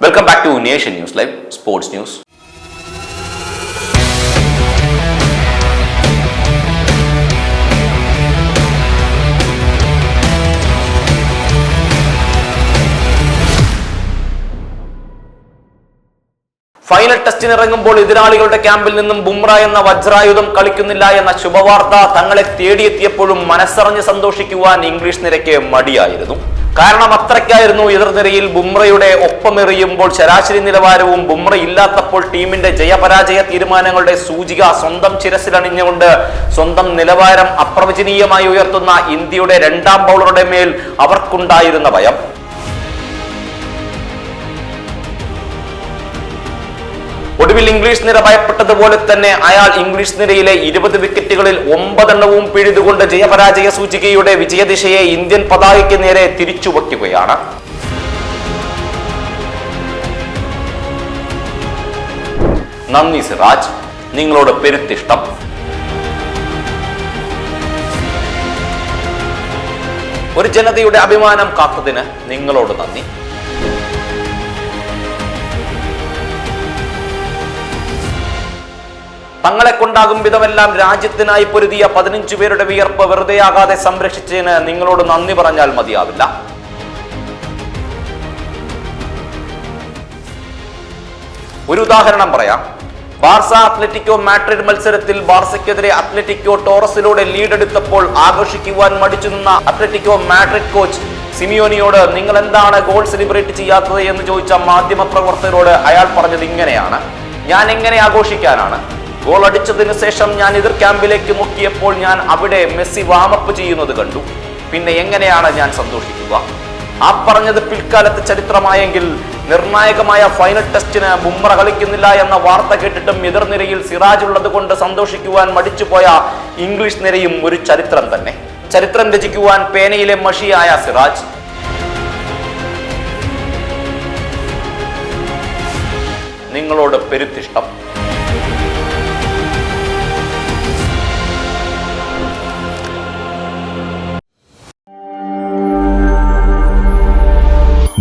Welcome back to nation news live sports news final ടെസ്റ്റിനിറങ്ങുമ്പോൾ എതിരാളികളുടെ ക്യാമ്പിൽ നിന്നും ബുംറ എന്ന വജ്രായുധം കളിക്കുന്നില്ല എന്ന ശുഭവാർത്ത തങ്ങളെ തേടിയെത്തിയപ്പോഴും മനസ്സറിഞ്ഞ് സന്തോഷിക്കുവാൻ ഇംഗ്ലീഷ് നിരയ്ക്ക് മടിയായിരുന്നു. കാരണം അത്രയ്ക്കായിരുന്നു എതിർനിരയിൽ ബുംറയുടെ ഒപ്പമെറിയുമ്പോൾ ശരാശരി നിലവാരവും ബുംറ ഇല്ലാത്തപ്പോൾ ടീമിന്റെ ജയപരാജയ തീരുമാനങ്ങളുടെ സൂചിക സ്വന്തം ചിരസിലണിഞ്ഞുകൊണ്ട് സ്വന്തം നിലവാരം അപ്രവചനീയമായി ഉയർത്തുന്ന ഇന്ത്യയുടെ രണ്ടാം ബൗളറുടെ മേൽ അവർക്കുണ്ടായിരുന്ന ഭയം. ഒടുവിൽ ഇംഗ്ലീഷ് നിര ഭയപ്പെട്ടതുപോലെ തന്നെ അയാൾ ഇംഗ്ലീഷ് നിരയിലെ ഇരുപത് വിക്കറ്റുകളിൽ ഒമ്പതെണ്ണവും പിഴുതുകൊണ്ട് ജയപരാജയ സൂചികയുടെ വിജയദിശയെ ഇന്ത്യൻ പതാകയ്ക്ക് നേരെ തിരിച്ചുവയ്ക്കുകയാണ് നന്ദി സിറാജ് നിങ്ങളോട് പെരുത്തിഷ്ടം. ഒരു ജനതയുടെ അഭിമാനം കാത്തതിന് നിങ്ങളോട് നന്ദി. തങ്ങളെ കൊണ്ടാകും വിധമെല്ലാം രാജ്യത്തിനായി പൊരുതിയ പതിനഞ്ചു പേരുടെ വിയർപ്പ് വെറുതെയാകാതെ സംരക്ഷിച്ചതിന് നിങ്ങളോട് നന്ദി പറഞ്ഞാൽ മതിയാവില്ല. ഒരു ഉദാഹരണം പറയാം. ബാർസ അത്ലറ്റിക്കോ മാഡ്രിഡ് മത്സരത്തിൽ ബാർസയ്ക്കെതിരെ അത്ലറ്റിക്കോ ടോറസിലൂടെ ലീഡ് എടുത്തപ്പോൾ ആഘോഷിക്കുവാൻ മടിച്ചു നിന്ന അത്ലറ്റിക്കോ മാഡ്രിഡ് കോച്ച് സിമിയോനിയോട് നിങ്ങൾ എന്താണ് ഗോൾ സെലിബ്രേറ്റ് ചെയ്യാത്തത്? എന്ന് ചോദിച്ച മാധ്യമ പ്രവർത്തകരോട് അയാൾ പറഞ്ഞത് ഇങ്ങനെയാണ്. ഞാൻ എങ്ങനെ ആഘോഷിക്കാനാണ്? ഗോൾ അടിച്ചതിന് ശേഷം ഞാൻ എതിർ ക്യാമ്പിലേക്ക് നോക്കിയപ്പോൾ ഞാൻ അവിടെ മെസ്സി വാമപ്പ് ചെയ്യുന്നത് കണ്ടു. പിന്നെ എങ്ങനെയാണ് ഞാൻ സന്തോഷിക്കുക? ആ പറഞ്ഞത് പിൽക്കാലത്ത് ചരിത്രമായെങ്കിൽ നിർണായകമായ ഫൈനൽ ടെസ്റ്റിന് ബുംറ കളിക്കുന്നില്ല എന്ന വാർത്ത കേട്ടിട്ടും എതിർനിരയിൽ സിറാജ് ഉള്ളത് കൊണ്ട് സന്തോഷിക്കുവാൻ മടിച്ചുപോയ ഇംഗ്ലീഷ് നിരയും ഒരു ചരിത്രം തന്നെ. ചരിത്രം രചിക്കുവാൻ പേനയിലെ മഷിയായ സിറാജ്. നിങ്ങളോട് പെരുത്തിഷ്ടം.